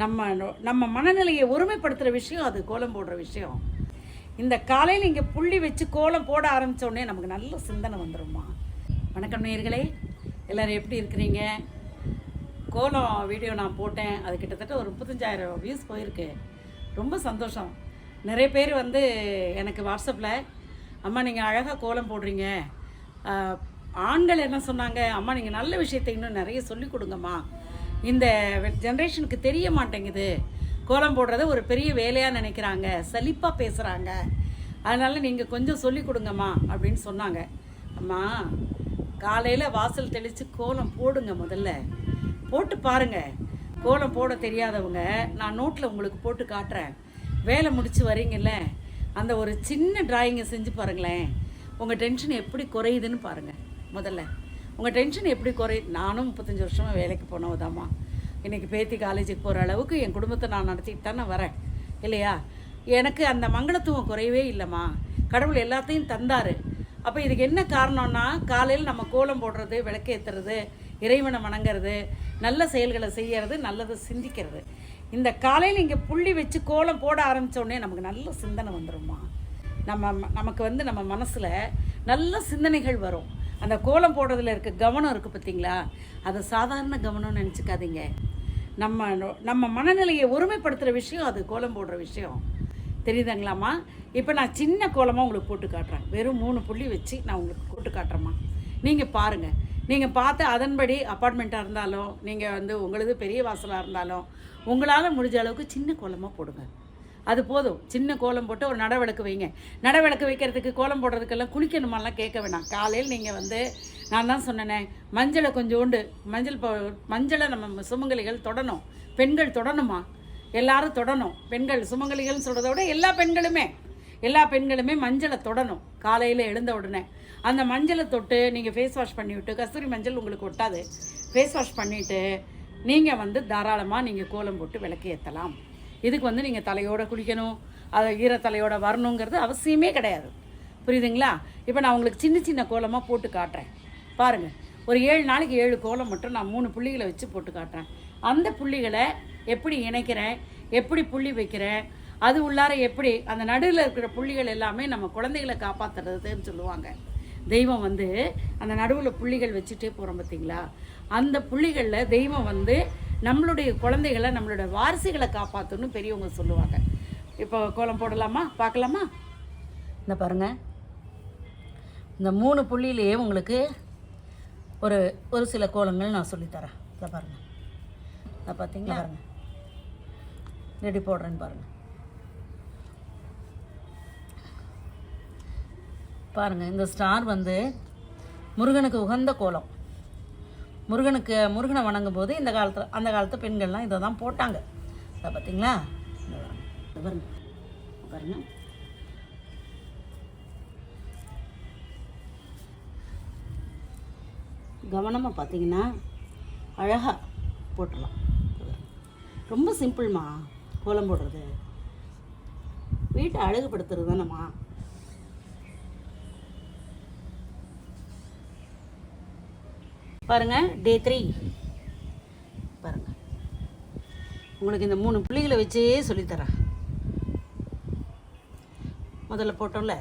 நம்ம நம்ம மனநிலையை ஒருமைப்படுத்துகிற விஷயம் அது கோலம் போடுற விஷயம். இந்த காலையில் இங்கே புள்ளி வச்சு கோலம் போட ஆரம்பித்தோடனே நமக்கு நல்ல சிந்தனை வந்துடும்மா வணக்கம் நேர்களே எல்லோரும் எப்படி இருக்கிறீங்க? கோலம் வீடியோ நான் போட்டேன். அது கிட்டத்தட்ட ஒரு முப்பத்தஞ்சாயிரம் வியூஸ் போயிருக்கு. ரொம்ப சந்தோஷம். நிறைய பேர் வந்து எனக்கு வாட்ஸ்அப்பில் அம்மா நீங்கள் அழகாக கோலம் போடுறீங்க. ஆண்கள் என்ன சொன்னாங்க? அம்மா நீங்கள் நல்ல விஷயத்தை இன்னும் நிறைய சொல்லிக் கொடுங்கம்மா. இந்த ஜென்ரேஷனுக்கு தெரிய மாட்டேங்குது கோலம் போடுறத ஒரு பெரிய வேலையாக நினைக்கிறாங்க. சலிப்பாக பேசுகிறாங்க அதனால் நீங்கள் கொஞ்சம் சொல்லிக் கொடுங்கம்மா அப்படின்னு சொன்னாங்க. அம்மா காலையில் வாசல் தெளித்து கோலம் போடுங்க முதல்ல. போட்டு பாருங்க. கோலம் போட தெரியாதவங்க நான் நோட்டில் உங்களுக்கு போட்டு காட்டுறேன். வேலை முடித்து வரீங்கல்ல அந்த ஒரு சின்ன டிராயிங்கை செஞ்சு பாருங்களேன். உங்கள் டென்ஷன் எப்படி குறையுதுன்னு பாருங்கள் முதல்ல. உங்கள் டென்ஷன் எப்படி குறை? நானும் முப்பத்தஞ்சு வருஷமாக வேலைக்கு போனவதாம்மா. இன்றைக்கி பேத்தி காலேஜுக்கு போகிற அளவுக்கு என் குடும்பத்தை நான் நடத்திட்டு தானே வரேன். இல்லையா? எனக்கு அந்த மங்களத்துவம் குறையவே இல்லைம்மா. கடவுள் எல்லாத்தையும் தந்தார். அப்போ இதுக்கு என்ன காரணம்னா காலையில் நம்ம கோலம் போடுறது விளக்கேற்றுறது இறைவனை வணங்குறது நல்ல செயல்களை செய்யறது நல்லதை சிந்திக்கிறது. இந்த காலையில் இங்கே புள்ளி வச்சு கோலம் போட ஆரம்பித்தோடனே நமக்கு நல்ல சிந்தனை வந்துடும்மா நம்ம நமக்கு வந்து நம்ம மனசில் நல்ல சிந்தனைகள் வரும். அந்த கோலம் போடுறதுல இருக்க கவனம் இருக்குது பார்த்தீங்களா? அதை சாதாரண கவனம்னு நினச்சிக்காதீங்க. நம்ம நம்ம மனநிலையை ஒருமைப்படுத்துகிற விஷயம் அது கோலம் போடுற விஷயம். தெரியுதுங்களாம்மா? இப்போ நான் சின்ன கோலமாக உங்களுக்கு போட்டு காட்டுறேன். வெறும் மூணு புள்ளி வச்சு நான் உங்களுக்கு போட்டு காட்டுறேம்மா. நீங்கள் பாருங்கள் நீங்கள் பார்த்து அதன்படி அப்பார்ட்மெண்ட்டாக இருந்தாலும் நீங்கள் வந்து உங்களது பெரிய வாசலாக இருந்தாலும் உங்களால் முடிஞ்ச அளவுக்கு சின்ன கோலமாக போடுங்க. அது போதும். சின்ன கோலம் போட்டு ஒரு நடவிளக்கு வைங்க. நடவிளக்கு வைக்கிறதுக்கு கோலம் போடுறதுக்கெல்லாம் குளிக்கணுமாலாம் கேட்க வேணாம். காலையில் நீங்கள் வந்து நான் தான் சொன்னேனே மஞ்சளை கொஞ்சோண்டு மஞ்சள் மஞ்சளை நம்ம சுமங்கலிகள் தொடணும். பெண்கள் தொடணுமா? எல்லாரும் தொடணும். பெண்கள் சுமங்கலிகள்னு சொல்கிறத விட எல்லா பெண்களுமே எல்லா பெண்களுமே மஞ்சளை தொடணும். காலையில் எழுந்த உடனே. அந்த மஞ்சளை தொட்டு நீங்கள் ஃபேஸ் வாஷ் பண்ணிவிட்டு கஸ்தூரி மஞ்சள் உங்களுக்கு ஒட்டாது. ஃபேஸ் வாஷ் பண்ணிவிட்டு நீங்கள் வந்து தாராளமாக நீங்கள் கோலம் போட்டு விளக்கு ஏற்றலாம் இதுக்கு வந்து நீங்கள் தலையோட குளிக்கணும் அதை ஈரத்தலையோட வரணுங்கிறது அவசியமே கிடையாது. புரியுதுங்களா? இப்போ நான் உங்களுக்கு சின்ன சின்ன கோலமாக போட்டு காட்டுறேன். பாருங்கள் ஒரு ஏழு நாளைக்கு ஏழு கோலம் மட்டும் நான் மூணு புள்ளிகளை வச்சு போட்டு காட்டுறேன். அந்த புள்ளிகளை எப்படி இணைக்கிறேன் எப்படி புள்ளி வைக்கிறேன் அது உள்ளார எப்படி அந்த நடுவில் இருக்கிற புள்ளிகள் எல்லாமே நம்ம குழந்தைகளை காப்பாற்றுறதுன்னு சொல்லுவாங்க. தெய்வம் வந்து அந்த நடுவில் புள்ளிகள் வச்சுட்டே போகிறோம் பார்த்தீங்களா அந்த புள்ளிகளில் தெய்வம் வந்து நம்மளுடைய குழந்தைகளை நம்மளோட வாரிசுகளை காப்பாற்றணும்னு பெரியவங்க சொல்லுவாங்க. இப்போ கோலம் போடலாமா? பார்க்கலாமா? இந்த பாருங்கள் இந்த மூணு புள்ளியிலேயே உங்களுக்கு ஒரு ஒரு சில கோலங்கள் நான் சொல்லித்தரேன் இதை பாருங்கள் இதை பார்த்தீங்களா பாருங்கள் ரெடி போடுறேன்னு பாருங்கள் பாருங்கள் இந்த ஸ்டார் வந்து முருகனுக்கு உகந்த கோலம். முருகனுக்கு முருகனை வணங்கும் போது இந்த காலத்தில் அந்த காலத்து பெண்கள்லாம் இதை தான் போட்டாங்க. அதை பார்த்தீங்களா? பாருங்க. கவனமாக பார்த்தீங்கன்னா அழகாக போட்டுடலாம். ரொம்ப சிம்பிள்மா கோலம் போடுறது. வீட்டை அழகுபடுத்துறது தானேம்மா பாருங்கள் டே த்ரீ பாருங்கள் உங்களுக்கு இந்த மூணு புள்ளிகளை வச்சே சொல்லித்தரேன். முதல்ல போட்டோம்ல?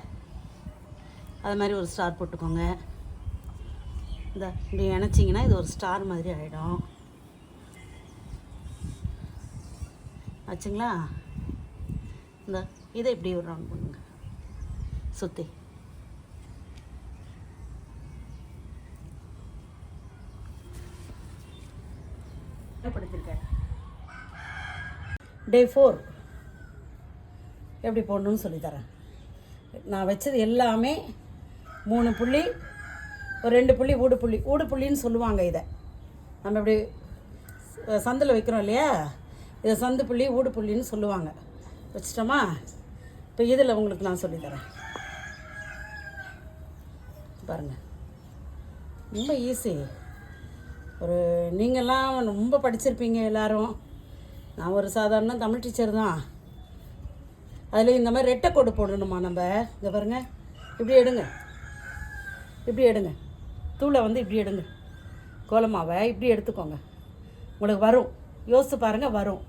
அது மாதிரி ஒரு ஸ்டார் போட்டுக்கோங்க. இந்த இப்படி இணைச்சிங்கன்னா இது ஒரு ஸ்டார் மாதிரி ஆகிடும் ஆச்சுங்களா இந்த இதை இப்படி ஒரு ரவுண்ட் பண்ணுங்க. சுற்றி படுத்திருக்கேன் டே ஃபோர் எப்படி போடணும்னு சொல்லித்தரேன் நான் வச்சது எல்லாமே மூணு புள்ளி ஒரு ரெண்டு புள்ளி ஊடு புள்ளி. ஊடு புள்ளின்னு சொல்லுவாங்க இதை. நம்ம இப்படி சந்தில் வைக்கிறோம் இல்லையா? இதை சந்து புள்ளி ஊடு புள்ளின்னு சொல்லுவாங்க. வச்சிட்டோமா? இப்போ இதில் உங்களுக்கு நான் சொல்லித்தரேன் பாருங்கள் ரொம்ப ஈஸி ஒரு நீங்கள்லாம் ரொம்ப படிச்சிருப்பீங்க எல்லாரும். நான் ஒரு சாதாரண தமிழ் டீச்சர் தான். அதில் இந்த மாதிரி ரெட்டை கோடு போடணுமா நம்ம? இங்கே பாருங்க. இப்படி எடுங்க. இப்படி எடுங்க. தூளை வந்து இப்படி எடுங்க. கோலமாவை இப்படி எடுத்துக்கோங்க. உங்களுக்கு வரும். யோசித்து பாருங்கள் வரும்.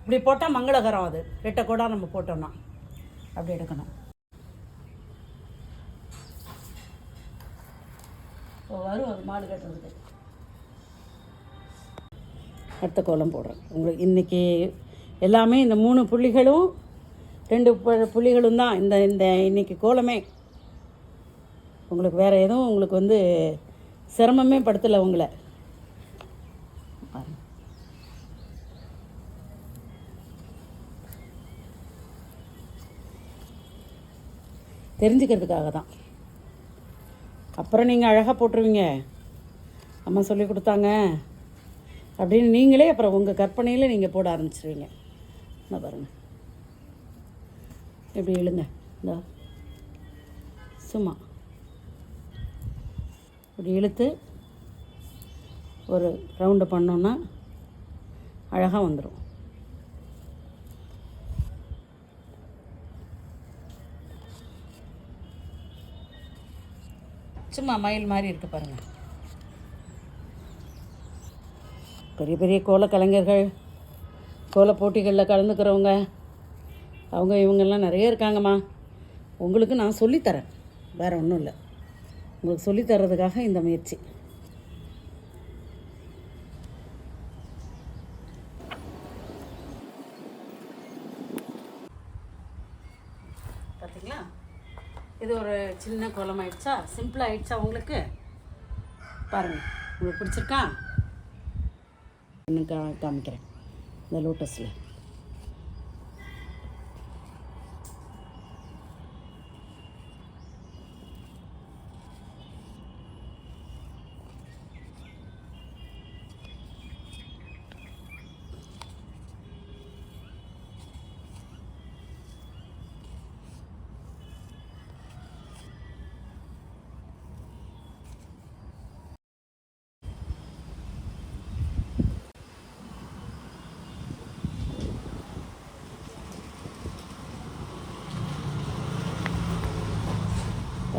இப்படி போட்டால் மங்களகரம் அது. ரெட்டை கோடாக நம்ம போட்டோம்னா. அப்படி எடுக்கணும். இப்போ வரும் அது மாடு கட்டுறதுக்கு. அடுத்த கோலம் போடுறேன். உங்களுக்கு இன்றைக்கி எல்லாமே இந்த மூணு புள்ளிகளும் ரெண்டு புள்ளிகளும் தான் இந்த இந்த இன்றைக்கி கோலமே. உங்களுக்கு வேறு எதுவும் உங்களுக்கு வந்து சிரமமே படுத்தலை உங்களை. தெரிஞ்சுக்கிறதுக்காக தான். அப்புறம் நீங்கள் அழகாக போட்டுருவீங்க. அம்மா சொல்லி கொடுத்தாங்க. அப்படின்னு நீங்களே அப்புறம் உங்கள் கற்பனையில் நீங்கள் போட ஆரம்பிச்சிருவீங்க. என்ன பாருங்கள் எப்படி இழுங்க. இந்த. சும்மா. இப்படி இழுத்து ஒரு ரவுண்டு பண்ணோன்னா அழகாக வந்துடும் சும்மா மயில் மாதிரி இருக்கு பாருங்கள் பெரிய பெரிய கோல கலைஞர்கள் கோல போட்டிகளில் கலந்துக்கிறவங்க அவங்க இவங்கெல்லாம் நிறைய இருக்காங்கம்மா. உங்களுக்கு நான் சொல்லித்தரேன். வேறு ஒன்றும் இல்லை. உங்களுக்கு சொல்லித்தரதுக்காக இந்த முயற்சி. பார்த்தீங்களா இது ஒரு சின்ன கோலம் ஆயிடுச்சா சிம்பிள் ஆயிடுச்சா உங்களுக்கு? பாருங்கள் உங்களுக்கு பிடிச்சிருக்கா? கா காமிக்கிறேன் இந்த லோட்டஸில்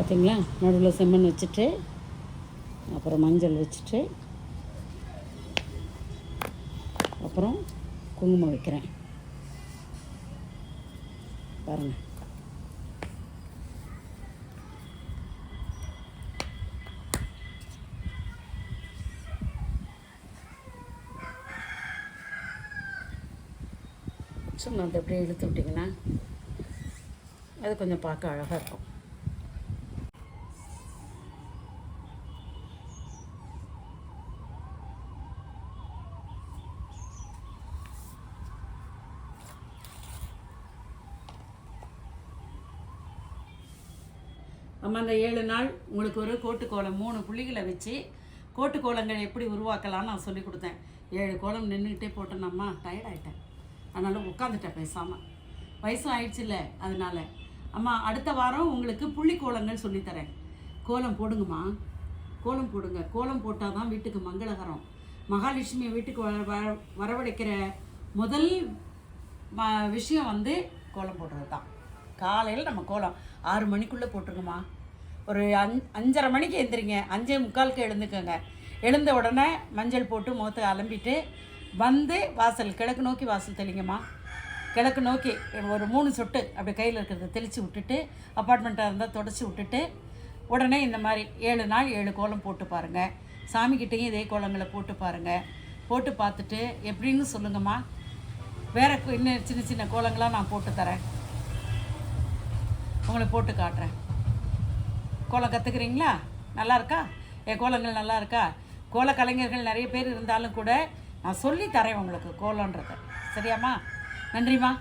பார்த்தீங்களா? நடுவில் செம்மண் வச்சுட்டு அப்புறம் மஞ்சள் வச்சுட்டு அப்புறம் குங்குமம் வைக்கிறேன். பாருங்கள் சும்மா அதை அப்படியே இழுத்து விட்டிங்கன்னா அது கொஞ்சம் பார்க்க அழகாக இருக்கும். அம்மா அந்த ஏழு நாள் உங்களுக்கு ஒரு கோட்டுக்கோலம் மூணு புள்ளிகளை வச்சு கோட்டுக்கோலங்கள் எப்படி உருவாக்கலாம்னு நான் சொல்லி கொடுத்தேன். ஏழு கோலம் நின்றுக்கிட்டே போட்டேனம்மா டயர்ட் ஆகிட்டேன் அதனால் உட்காந்துட்டேன் பேசாமல் வயசும் ஆயிடுச்சுல்ல அதனால. அம்மா அடுத்த வாரம் உங்களுக்கு புள்ளி கோலங்கள் சொல்லித்தரேன். கோலம் போடுங்கம்மா. கோலம் போடுங்க. கோலம் போட்டால் தான் வீட்டுக்கு மங்களகரம். மகாலட்சுமியை வீட்டுக்கு வர வர- வரவழைக்கிற முதல் ம- விஷயம் வந்து கோலம் போடுறது தான் காலையில் நம்ம கோலம் ஆறு மணிக்குள்ளே போட்டுருங்கம்மா. ஒரு அஞ் அஞ்சரை மணிக்கு எழுந்திரிங்க அஞ்சே முக்காலுக்கு எழுந்துக்கோங்க. எழுந்த உடனே மஞ்சள் போட்டு முகத்தை அலம்பிட்டு வந்து வாசல் கிழக்கு நோக்கி வாசல் தெளிங்கம்மா. கிழக்கு நோக்கி ஒரு மூணு சொட்டு அப்படி கையில் இருக்கிறத தெளித்து விட்டுட்டு அப்பார்ட்மெண்ட்டாக இருந்தால் தொடச்சி விட்டுட்டு உடனே இந்த மாதிரி ஏழு நாள் ஏழு கோலம் போட்டு பாருங்கள் சாமிக்கிட்டேயும் இதே கோலங்களை போட்டு பாருங்கள் போட்டு பார்த்துட்டு எப்படின்னு சொல்லுங்கம்மா. வேறு இன்னும் சின்ன சின்ன கோலங்களாக நான் போட்டு தரேன். உங்களை போட்டு காட்டுறேன். கோலம் கற்றுக்குறீங்களா நல்லா இருக்கா என் கோலங்கள் நல்லா இருக்கா கோல கலைஞர்கள் நிறைய பேர் இருந்தாலும் கூட நான் சொல்லி தரேன் உங்களுக்கு கோலன்றதை சரியாம்மா? நன்றிம்மா.